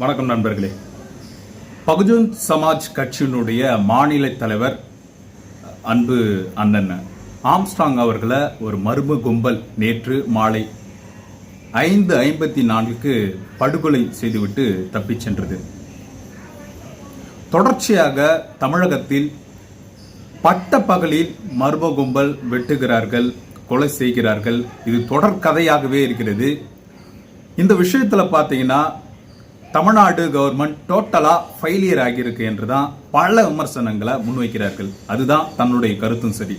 வணக்கம் நண்பர்களே. பகுஜன் சமாஜ் கட்சியினுடைய மாநில தலைவர் அன்பு அண்ணன் ஆம்ஸ்ட்ராங் அவர்களை ஒரு மர்ம கும்பல் நேற்று மாலை ஐந்து ஐம்பத்தி நான்குக்கு படுகொலை செய்துவிட்டு தப்பிச் சென்றது. தொடர்ச்சியாக தமிழகத்தில் பட்ட பகலில் மர்ம கும்பல் வெட்டுகிறார்கள் கொலை செய்கிறார்கள். இது தொடர் கதையாகவே இருக்கிறது. இந்த விஷயத்தில் பார்த்தீங்கன்னா தமிழ்நாடு கவர்மெண்ட் டோட்டலாக ஃபெயிலியர் ஆகியிருக்கு என்று தான் பல விமர்சனங்களை முன்வைக்கிறார்கள். அதுதான் தன்னுடைய கருத்தும் சரி.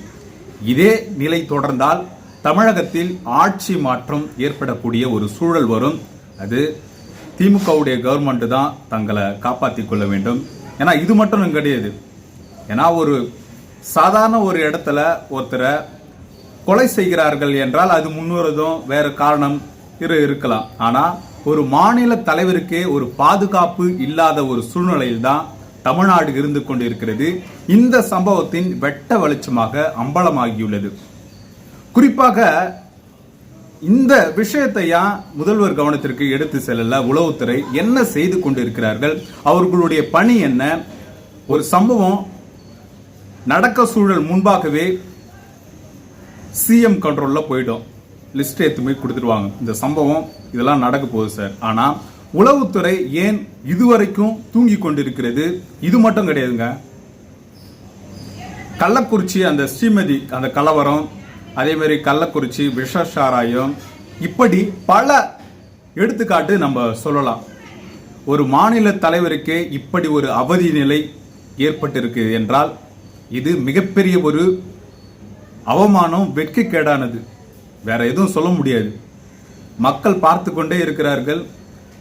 இதே நிலை தொடர்ந்தால் தமிழகத்தில் ஆட்சி மாற்றம் ஏற்படக்கூடிய ஒரு சூழல் வரும். அது திமுகவுடைய கவர்மெண்ட்டு தான் தங்களை காப்பாற்றிக் கொள்ள வேண்டும். ஏன்னா இது மட்டும் கிடையாது. ஏன்னா ஒரு சாதாரண ஒரு இடத்துல ஒருத்தரை கொலை செய்கிறார்கள் என்றால் அது முன்னுறதும் வேறு காரணம் இரு இருக்கலாம். ஆனால் ஒரு மாநில தலைவருக்கே ஒரு பாதுகாப்பு இல்லாத ஒரு சூழ்நிலையில் தான் தமிழ்நாடு இருந்து கொண்டிருக்கிறது. இந்த சம்பவத்தின் வெட்ட வெளிச்சமாக அம்பலமாகியுள்ளது. குறிப்பாக இந்த விஷயத்தையா முதல்வர் கவனத்திற்கு எடுத்து செல்லல? உளவுத்துறை என்ன செய்து கொண்டிருக்கிறார்கள்? அவர்களுடைய பணி என்ன? ஒரு சம்பவம் நடக்க சூழல் முன்பாகவே சிஎம் கண்ட்ரோல்ல போயிடும் லிஸ்ட் எடுத்து போய் கொடுத்துருவாங்க இந்த சம்பவம் இதெல்லாம் நடக்க போகுது சார். ஆனால் உளவுத்துறை ஏன் இதுவரைக்கும் தூங்கி கொண்டிருக்கிறது? இது மட்டும் கிடையாதுங்க. கள்ளக்குறிச்சி அந்த ஸ்ரீமதி அந்த கலவரம் அதே மாதிரி கள்ளக்குறிச்சி விஷ சாராயம் இப்படி பல எடுத்துக்காட்டு நம்ம சொல்லலாம். ஒரு மாநில தலைவருக்கே இப்படி ஒரு அவதி நிலை ஏற்பட்டிருக்கு என்றால் இது மிகப்பெரிய ஒரு அவமானம் வெட்கக்கேடானது. வேற எதுவும் சொல்ல முடியாது. மக்கள் பார்த்து கொண்டே இருக்கிறார்கள்.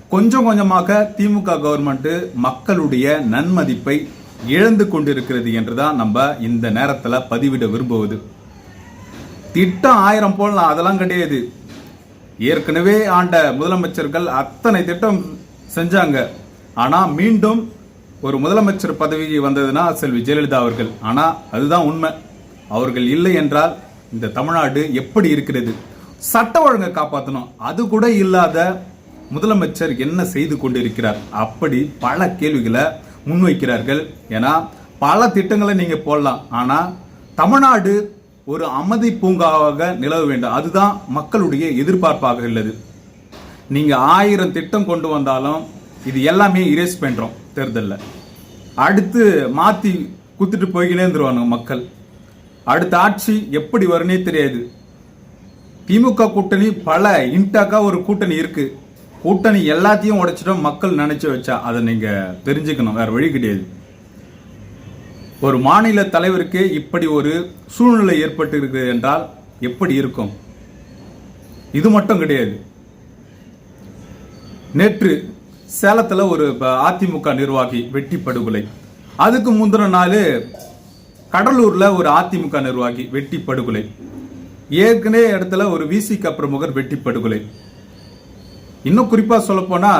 கொஞ்சம் கொஞ்சமாக திமுக கவர்மெண்ட்டு மக்களுடைய நன்மதிப்பை இழந்து கொண்டிருக்கிறது என்றுதான் நம்ம இந்த நேரத்தில் பதிவிட விரும்புவது. திட்டம் ஆயிரம் போடலாம் அதெல்லாம் கிடையாது. ஏற்கனவே ஆண்ட முதலமைச்சர்கள் அத்தனை திட்டம் செஞ்சாங்க. ஆனா மீண்டும் ஒரு முதலமைச்சர் பதவிக்கு வந்ததுன்னா செல்வி ஜெயலலிதா அவர்கள். ஆனா அதுதான் உண்மை. அவர்கள் இல்லை என்றால் இந்த தமிழ்நாடு எப்படி இருக்கிறது? சட்ட ஒழுங்கை காப்பாற்றணும் அது கூட இல்லாத முதலமைச்சர் என்ன செய்து கொண்டிருக்கிறார்? அப்படி பல கேள்விகளை முன்வைக்கிறார்கள். ஏன்னா பல திட்டங்களை நீங்கள் போடலாம். ஆனால் தமிழ்நாடு ஒரு அமைதி பூங்காவாக நிலவ வேண்டும். அதுதான் மக்களுடைய எதிர்பார்ப்பாக உள்ளது. நீங்கள் ஆயிரம் திட்டம் கொண்டு வந்தாலும் இது எல்லாமே இரேஸ் பண்ணுறோம் தேர்தலில். அடுத்து மாற்றி குத்துட்டு போய்கினே இருந்துருவாங்க மக்கள். அடுத்த ஆட்சி எப்படி வரும்னே தெரியாது. திமுக கூட்டணி பல இன்டாக்காக ஒரு கூட்டணி இருக்கு. கூட்டணி எல்லாத்தையும் உடைச்சிட்டோம் மக்கள் நினைச்சு வச்சா. அதை நீங்க தெரிஞ்சுக்கணும். வேற வழி கிடையாது. ஒரு மாநில தலைவருக்கு இப்படி ஒரு சூழ்நிலை ஏற்பட்டு இருக்குது என்றால் எப்படி இருக்கும்? இது மட்டும் கிடையாது. நேற்று சேலத்துல ஒரு அதிமுக நிர்வாகி வெட்டி படுகொலை. அதுக்கு முந்தின நாள் கடலூர்ல ஒரு அதிமுக நிர்வாகி வெட்டி படுகொலை. ஏற்கனவே இடத்துல ஒரு விசிக பிரமுகர் வெட்டி படுகொலை. இன்னும் குறிப்பா சொல்ல போனா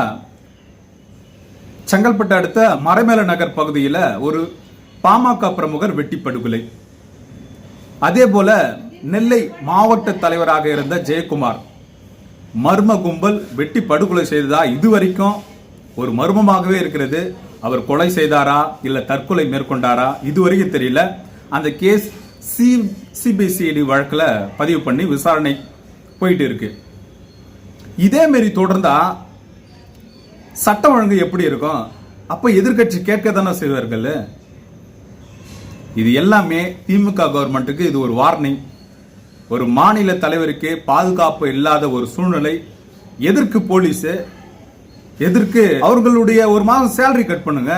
செங்கல்பட்டு அடுத்த மறைமேல நகர் பகுதியில் ஒரு பாமக பிரமுகர் வெட்டி படுகொலை. அதே போல நெல்லை மாவட்ட தலைவராக இருந்த ஜெயக்குமார் மர்ம கும்பல் வெட்டி படுகொலை செய்ததா இதுவரைக்கும் ஒரு மர்மமாகவே இருக்கிறது. அவர் கொலை செய்தாரா இல்லை தற்கொலை மேற்கொண்டாரா? இதுவரைக்கும் தெரியல. அந்த கேஸ் சி சிபிசிஐடி வழக்கில் பதிவு பண்ணி விசாரணை போயிட்டு இருக்கு. இதேமாரி தொடர்ந்தா சட்டம் ஒழுங்கு எப்படி இருக்கும்? அப்போ எதிர்க்கட்சி கேட்க தானே செய்வார்கள்? இது எல்லாமே திமுக கவர்மெண்ட்டுக்கு இது ஒரு வார்னிங் ஒரு மாநில தலைவருக்கு பாதுகாப்பு இல்லாத ஒரு சூழ்நிலை. எதிர்க்கு போலீஸு எதற்கு அவர்களுடைய ஒரு மாதம் சேலரி கட் பண்ணுங்க.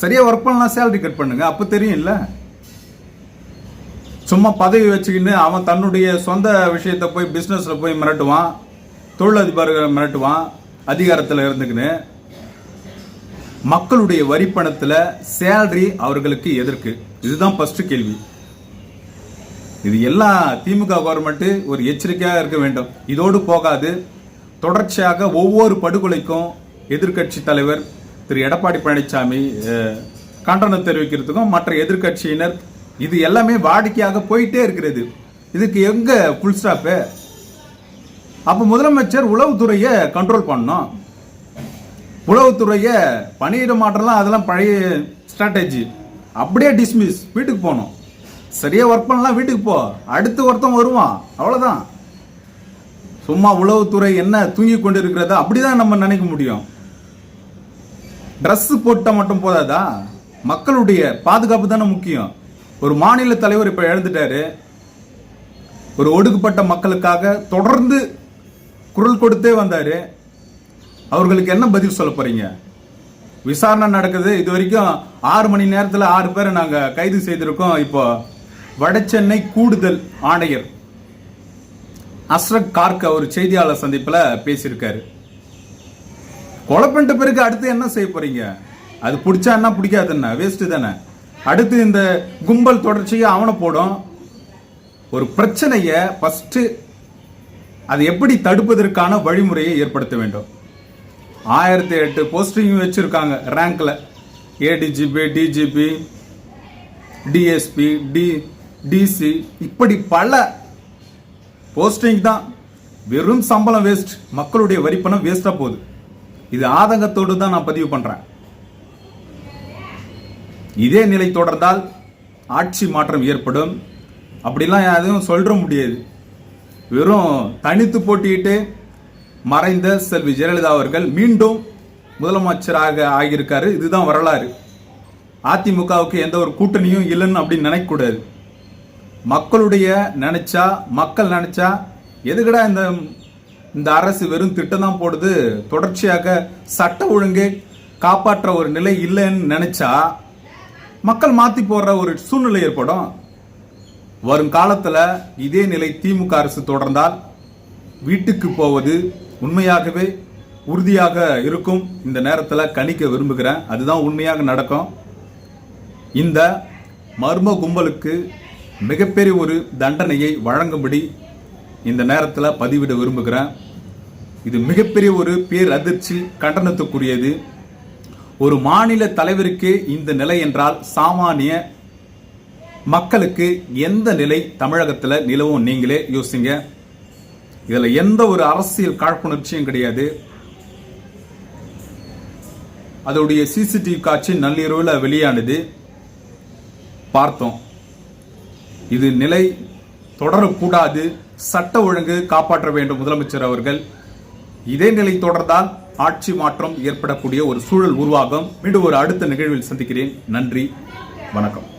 சரியா ஒர்க் பண்ணலாம் சேலரி கட் பண்ணுங்க. அப்ப தெரியும் இல்ல சும்மா பதவி வச்சுக்கின்னு அவன் தன்னுடைய சொந்த விஷயத்த போய் பிஸ்னஸில் போய் மிரட்டுவான். தொழிலதிபர்களை மிரட்டுவான். அதிகாரத்தில் இருந்துக்கின்னு மக்களுடைய வரி பணத்துல சேலரி அவர்களுக்கு எதற்கு இதுதான் ஃபர்ஸ்ட் கேள்வி. இது எல்லாம் திமுக கவர்மெண்ட் ஒரு எச்சரிக்கையாக இருக்க வேண்டும். இதோடு போகாது. தொடர்ச்சியாக ஒவ்வொரு படுகொலைக்கும் எதிர்க்கட்சி தலைவர் திரு எடப்பாடி பழனிசாமி கண்டனம் தெரிவிக்கிறதுக்கும் மற்ற எதிர்க்கட்சியினர் இது எல்லாமே வாடிக்கையாக போயிட்டே இருக்கிறது. இதுக்கு எங்க ஃபுல் ஸ்டாப்பு அப்போ முதலமைச்சர் உளவுத்துறையை கண்ட்ரோல் பண்ணோம் உளவுத்துறையை பணியிட மாற்றலாம் அதெல்லாம் பழைய ஸ்ட்ராட்டஜி அப்படியே டிஸ்மிஸ் வீட்டுக்கு போகணும். சரியாக ஒர்க் பண்ணலாம் வீட்டுக்கு போ. அடுத்து ஒருத்தன் வருவான். அவ்வளோதான் சும்மா உளவுத்துறை என்ன தூங்கி கொண்டு இருக்கிறதா அப்படிதான் நம்ம நினைக்க முடியும். ட்ரெஸ் போட்டால் மட்டும் போதாதா? மக்களுடைய பாதுகாப்பு தானே முக்கியம். ஒரு மாநில தலைவர் இப்போ இழந்துட்டாரு ஒரு ஒடுக்கப்பட்ட மக்களுக்காக தொடர்ந்து குரல் கொடுத்தே வந்தார். அவர்களுக்கு என்ன பதில் சொல்ல போகிறீங்க விசாரணை நடக்குது. இது வரைக்கும் ஆறு மணி நேரத்தில் ஆறு பேரை நாங்கள் கைது செய்திருக்கோம். இப்போ வடசென்னை கூடுதல் ஆணையர். அஸ்ரக் கார்க் ஒரு செய்தியாளர் சந்திப்பில் பேசியிருக்காரு. கொலை பண்ணிட்ட பிறகு அடுத்து என்ன செய்ய போறீங்க? அது பிடிச்சா என்ன பிடிக்காதுன்னா வேஸ்ட் தானே? அடுத்து இந்த கும்பல் தொடர்ச்சியை அவனை போடும். ஒரு பிரச்சனையை ஃபஸ்ட்டு அதை எப்படி தடுப்பதற்கான வழிமுறையை ஏற்படுத்த வேண்டும். ஆயிரத்தி எட்டு போஸ்டிங் வச்சுருக்காங்க ரேங்க்ல ADGP DGP DSP D DC இப்படி பல போஸ்டிங் தான். வெறும் சம்பளம் வேஸ்ட் மக்களுடைய வரிப்பணம் வேஸ்டா போகுது. இது ஆதங்கத்தோடு தான் நான் பதிவு பண்றேன். இதே நிலை தொடர்ந்தால் ஆட்சி மாற்றம் ஏற்படும். அப்படிலாம் எதுவும் சொல்ற முடியாது. வெறும் தனித்து போட்டியிட்டு மறைந்த செல்வி ஜெயலலிதா அவர்கள் மீண்டும் முதலமைச்சராக ஆகியிருக்காரு. இதுதான் வரலாறு. அதிமுகவுக்கு எந்த ஒரு கூட்டணியும் இல்லைன்னு அப்படின்னு நினைக்கக்கூடாது. மக்களுடைய நினைச்சா மக்கள் நினைச்சா எதுக்கடா இந்த இந்த அரசு வெறும் திட்டம் தான் போடுது? தொடர்ச்சியாக சட்ட ஒழுங்கை காப்பாற்ற ஒரு நிலை இல்லைன்னு நினைச்சா மக்கள் மாத்தி போடுற ஒரு சூழ்நிலை ஏற்படும். வரும் காலத்துல இதே நிலை திமுக அரசு தொடர்ந்தால் வீட்டுக்கு போவது உண்மையாகவே உறுதியாக இருக்கும். இந்த நேரத்தில் கணிக்க விரும்புகிறேன். அதுதான் உண்மையாக நடக்கும். இந்த மர்ம கும்பலுக்கு மிகப்பெரிய ஒரு தண்டனையை வழங்கும்படி இந்த நேரத்தில் பதிவிட விரும்புகிறேன். இது மிகப்பெரிய ஒரு பேர் அதிர்ச்சி கண்டனத்துக்குரியது. ஒரு மாநில தலைவருக்கு இந்த நிலை என்றால் சாமானிய மக்களுக்கு எந்த நிலை தமிழகத்தில் நிலவும்? நீங்களே யோசிங்க. இதில் எந்த ஒரு அரசியல் காழ்ப்புணர்ச்சியும் கிடையாது. அதோடைய சிசிடிவி காட்சி நள்ளிரவில் வெளியானது. பார்த்தோம். இது நிலை தொடரக்கூடாது. சட்ட ஒழுங்கு காப்பாற்ற வேண்டும் முதலமைச்சர் அவர்கள். இதே நிலை தொடர்ந்தால் ஆட்சி மாற்றம் ஏற்படக்கூடிய ஒரு சூழல் உருவாகும். மீண்டும் ஒரு அடுத்த நிகழ்வில் சந்திக்கிறேன். நன்றி. வணக்கம்.